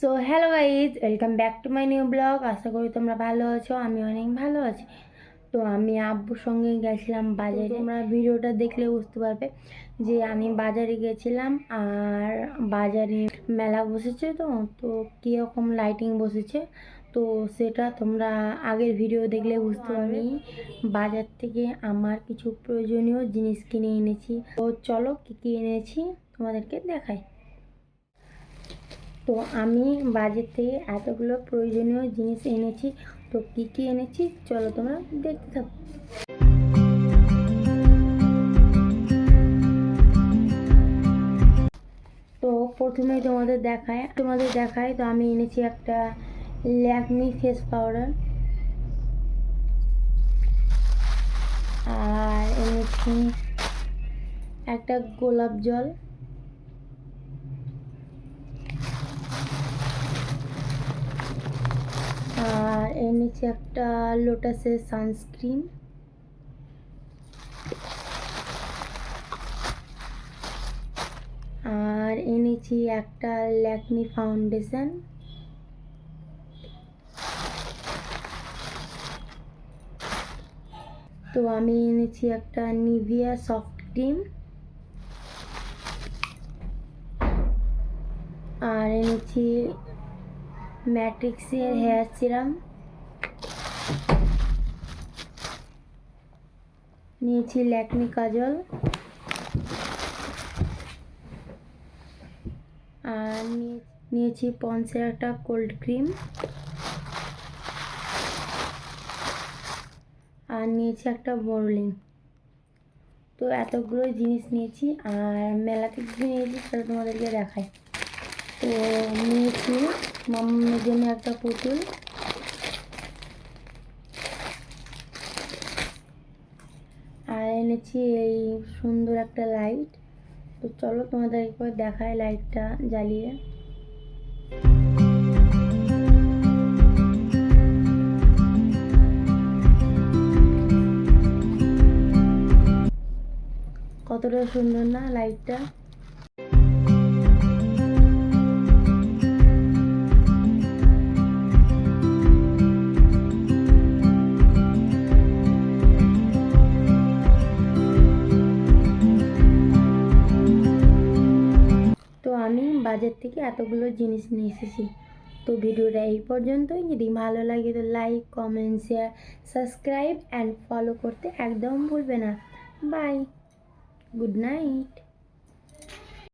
So hello guys welcome back to my new blog আশা করি তোমরা ভালো আছো আমি অনেক ভালো আছি। তো আমি আব্বুর সঙ্গে গেছিলাম বাজারে। তোমরা ভিডিওটা দেখলে বুঝতে পারবে যে আমি বাজারে গেছিলাম আর বাজারে মেলা বসেছে তো তো কীরকম লাইটিং বসেছে। তো সেটা তোমরা আগের ভিডিও দেখলে বুঝতে পারবে। বাজার থেকে আমার কিছু প্রয়োজনীয় জিনিস কিনে এনেছি। তো চলো কী কী এনেছি তোমাদেরকে দেখাই। তো আমি বাজার থেকে এতগুলো প্রয়োজনীয় জিনিস এনেছি, তো কী কী এনেছি চলো তোমরা দেখতে থাকো। তো প্রথমে তোমাদের দেখায় তোমাদের দেখায়, তো আমি এনেছি একটা ল্যাকমি ফেস পাউডার। আর এনেছি একটা গোলাপ জল। আর এনেছি একটা লোটাসের সানস্ক্রিন। আর এনেছি একটা ল্যাকমি ফাউন্ডেশন। তো আমি এনেছি একটা নিভিয়া সফট ক্রিম। আর এনেছি ম্যাট্রিক্সের হেয়ার সিরাম নিয়েছি ল্যাকমি কাজল আর নিয়ে- নিয়েছি পন্সের একটা কোল্ড ক্রিম আর নিয়েছি একটা বোরলিং তো এতগুলো জিনিস নিয়েছি আর মেলাতে থেকে কি নিয়েছি সেটা তোমাদেরকে দেখাই। তো নিয়েছি। মাম্মার জন্য একটা পুতুল। আর এনেছি এই সুন্দর একটা লাইট। তো চলো তোমাদের একবার দেখায় লাইটটা জ্বালিয়ে। কতটা সুন্দর না লাইটটা? বাজার থেকে এতগুলো জিনিস নিয়ে এসেছি। তো ভিডিওটা এই পর্যন্তই। যদি ভালো লাগে তো like comment share subscribe and follow করতে একদম ভুলবে না। Bye good night